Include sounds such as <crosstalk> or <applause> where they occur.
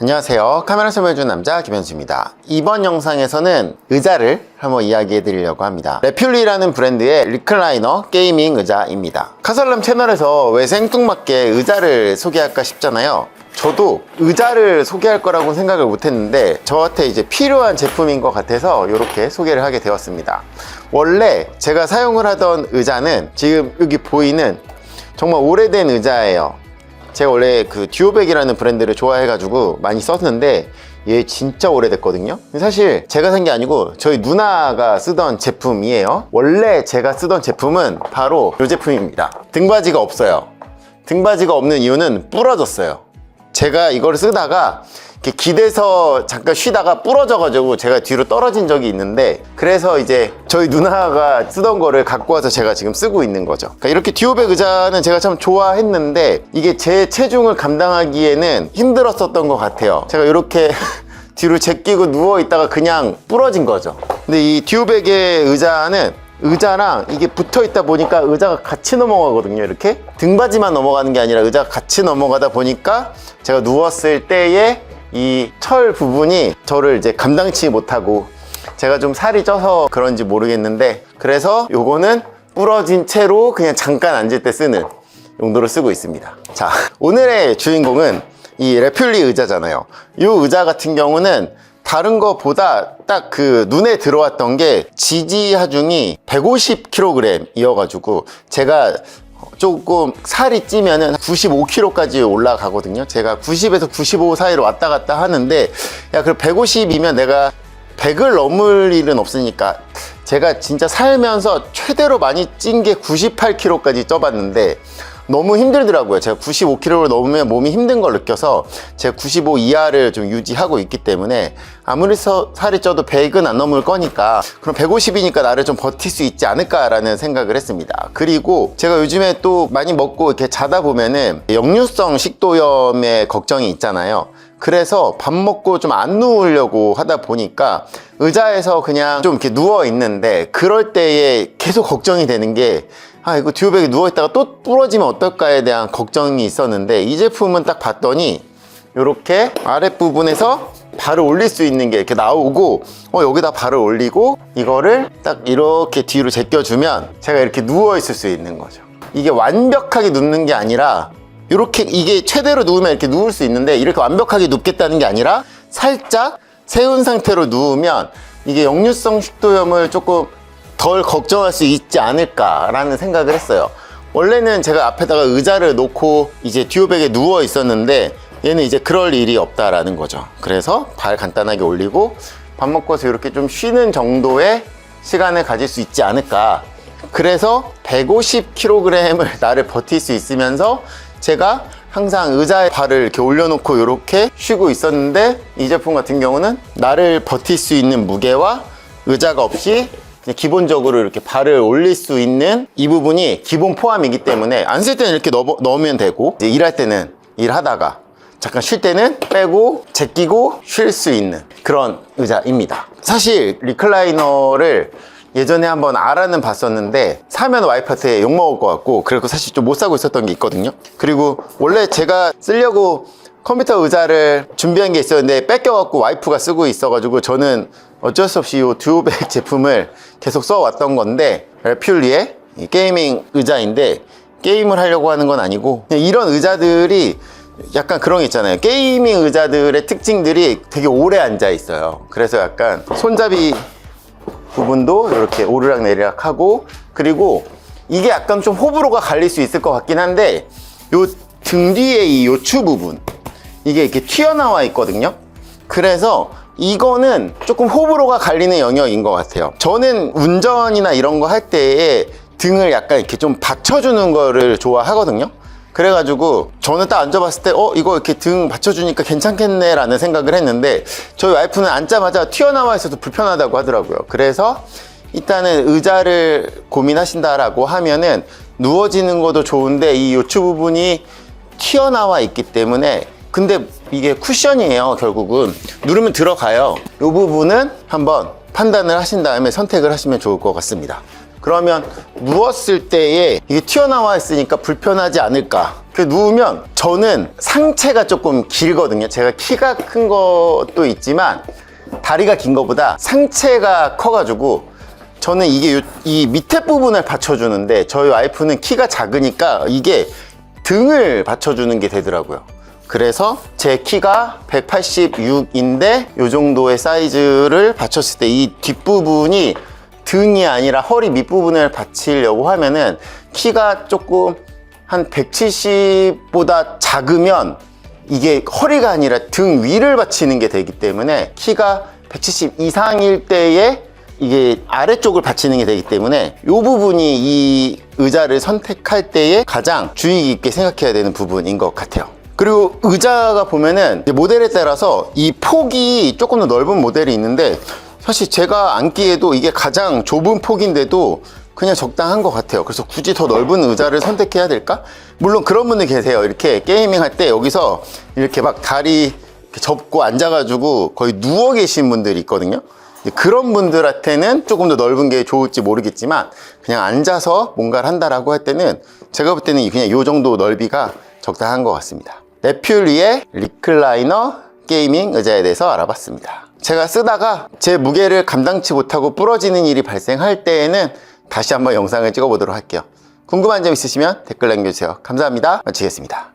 안녕하세요. 카메라 설명해준 남자 김현수입니다. 이번 영상에서는 의자를 한번 이야기해 드리려고 합니다. 레퓰리라는 브랜드의 리클라이너 게이밍 의자입니다. 카설람 채널에서 왜 생뚱맞게 의자를 소개할까 싶잖아요. 저도 의자를 소개할 거라고 생각을 못 했는데 저한테 이제 필요한 제품인 것 같아서 이렇게 소개를 하게 되었습니다. 원래 제가 사용을 하던 의자는 지금 여기 보이는 정말 오래된 의자예요. 제가 원래 그 듀오백이라는 브랜드를 좋아해가지고 많이 썼는데 얘 진짜 오래됐거든요. 사실 제가 산 게 아니고 저희 누나가 쓰던 제품이에요. 원래 제가 쓰던 제품은 바로 이 제품입니다. 등받이가 없어요. 등받이가 없는 이유는 부러졌어요. 제가 이걸 쓰다가 이렇게 기대서 잠깐 쉬다가 부러져가지고 제가 뒤로 떨어진 적이 있는데 그래서 이제 저희 누나가 쓰던 거를 갖고 와서 제가 지금 쓰고 있는 거죠. 그러니까 이렇게 듀오백 의자는 제가 참 좋아했는데 이게 제 체중을 감당하기에는 힘들었었던 것 같아요. 제가 이렇게 <laughs> 뒤로 제끼고 누워 있다가 그냥 부러진 거죠. 근데 이 듀오백의 의자는 의자랑 이게 붙어 있다 보니까 의자가 같이 넘어가거든요 이렇게. 등받이만 넘어가는 게 아니라 의자가 같이 넘어가다 보니까 제가 누웠을 때에 이 철 부분이 저를 이제 감당치 못하고 제가 좀 살이 쪄서 그런지 모르겠는데 그래서 요거는 부러진 채로 그냥 잠깐 앉을 때 쓰는 용도로 쓰고 있습니다. 자 오늘의 주인공은 이 레퓰리 의자잖아요. 이 의자 같은 경우는 다른 거보다 딱 그 눈에 들어왔던 게 지지 하중이 150kg 이어가지고 제가 조금 살이 찌면은 95kg까지 올라가거든요. 제가 90에서 95 사이로 왔다 갔다 하는데 야, 그럼 150이면 내가 100을 넘을 일은 없으니까 제가 진짜 살면서 최대로 많이 찐 게 98kg까지 쪄봤는데 너무 힘들더라고요. 제가 95kg를 넘으면 몸이 힘든 걸 느껴서 제가 95 이하를 좀 유지하고 있기 때문에 아무리 서- 살이 쪄도 100은 안 넘을 거니까 그럼 150이니까 나를 좀 버틸 수 있지 않을까라는 생각을 했습니다. 그리고 제가 요즘에 또 많이 먹고 이렇게 자다 보면은 역류성 식도염의 걱정이 있잖아요. 그래서 밥 먹고 좀 안 누우려고 하다 보니까 의자에서 그냥 좀 이렇게 누워 있는데 그럴 때에 계속 걱정이 되는 게 아, 이거 듀오백에 누워있다가 또 부러지면 어떨까에 대한 걱정이 있었는데 이 제품은 딱 봤더니 이렇게 아랫부분에서 발을 올릴 수 있는 게 이렇게 나오고 어, 여기다 발을 올리고 이거를 딱 이렇게 뒤로 제껴주면 제가 이렇게 누워 있을 수 있는 거죠. 이게 완벽하게 눕는 게 아니라 이렇게 이게 최대로 누우면 이렇게 누울 수 있는데 이렇게 완벽하게 눕겠다는 게 아니라 살짝 세운 상태로 누우면 이게 역류성 식도염을 조금 덜 걱정할 수 있지 않을까라는 생각을 했어요. 원래는 제가 앞에다가 의자를 놓고 이제 듀오백에 누워 있었는데 얘는 이제 그럴 일이 없다라는 거죠. 그래서 발 간단하게 올리고 밥 먹고 서 이렇게 좀 쉬는 정도의 시간을 가질 수 있지 않을까. 그래서 150kg을 <laughs> 나를 버틸 수 있으면서 제가 항상 의자에 발을 이렇게 올려놓고 이렇게 쉬고 있었는데 이 제품 같은 경우는 나를 버틸 수 있는 무게와 의자가 없이 기본적으로 이렇게 발을 올릴 수 있는 이 부분이 기본 포함이기 때문에 안 쓸 때는 이렇게 넣어, 넣으면 되고 일할 때는 일하다가 잠깐 쉴 때는 빼고 제끼고 쉴 수 있는 그런 의자입니다. 사실 리클라이너를 예전에 한번 알아는 봤었는데 사면 와이프한테 욕먹을 것 같고 그래서 사실 좀 못 사고 있었던 게 있거든요. 그리고 원래 제가 쓰려고 컴퓨터 의자를 준비한 게 있었는데 뺏겨갖고 와이프가 쓰고 있어가지고 저는 어쩔 수 없이 이 듀오백 <laughs> 제품을 계속 써왔던 건데 이 게이밍 의자인데 게임을 하려고 하는 건 아니고 이런 의자들이 약간 그런 게 있잖아요. 게이밍 의자들의 특징들이 되게 오래 앉아 있어요. 그래서 약간 손잡이 부분도 이렇게 오르락 내리락 하고 그리고 이게 약간 좀 호불호가 갈릴 수 있을 것 같긴 한데 요 등 뒤에 이 요추 부분 이게 이렇게 튀어나와 있거든요. 그래서 이거는 조금 호불호가 갈리는 영역인 것 같아요. 저는 운전이나 이런 거 할 때에 등을 약간 이렇게 좀 받쳐주는 거를 좋아하거든요. 그래가지고 저는 딱 앉아봤을 때 어 이거 이렇게 등 받쳐주니까 괜찮겠네 라는 생각을 했는데 저희 와이프는 앉자마자 튀어나와 있어서 불편하다고 하더라고요. 그래서 일단은 의자를 고민하신다라고 하면은 누워지는 것도 좋은데 이 요추 부분이 튀어나와 있기 때문에 근데 이게 쿠션이에요 결국은 누르면 들어가요 이 부분은 한번 판단을 하신 다음에 선택을 하시면 좋을 것 같습니다 그러면 누웠을 때에 이게 튀어나와 있으니까 불편하지 않을까 그 누우면 저는 상체가 조금 길거든요. 제가 키가 큰 것도 있지만 다리가 긴 것보다 상체가 커가지고 저는 이게 요- 이 밑에 부분을 받쳐주는데 저희 와이프는 키가 작으니까 이게 등을 받쳐주는 게 되더라고요. 그래서 제 키가 186인데 이 정도의 사이즈를 받쳤을 때 이 뒷부분이 등이 아니라 허리 밑부분을 받치려고 하면은 키가 조금 한 170보다 작으면 이게 허리가 아니라 등 위를 받치는 게 되기 때문에 키가 170 이상일 때에 이게 아래쪽을 받치는 게 되기 때문에 이 부분이 이 의자를 선택할 때에 가장 주의 깊게 생각해야 되는 부분인 것 같아요. 그리고 의자가 보면은 모델에 따라서 이 폭이 조금 더 넓은 모델이 있는데 사실 제가 앉기에도 이게 가장 좁은 폭인데도 그냥 적당한 것 같아요. 그래서 굳이 더 넓은 의자를 선택해야 될까? 물론 그런 분들 계세요. 이렇게 게이밍 할 때 여기서 이렇게 막 다리 접고 앉아가지고 거의 누워 계신 분들이 있거든요. 그런 분들한테는 조금 더 넓은 게 좋을지 모르겠지만 그냥 앉아서 뭔가를 한다라고 할 때는 제가 볼 때는 그냥 이 정도 넓이가 적당한 것 같습니다. 네퓰리의 리클라이너 게이밍 의자에 대해서 알아봤습니다. 제가 쓰다가 제 무게를 감당치 못하고 부러지는 일이 발생할 때에는 다시 한번 영상을 찍어보도록 할게요. 궁금한 점 있으시면 댓글 남겨주세요. 감사합니다. 마치겠습니다.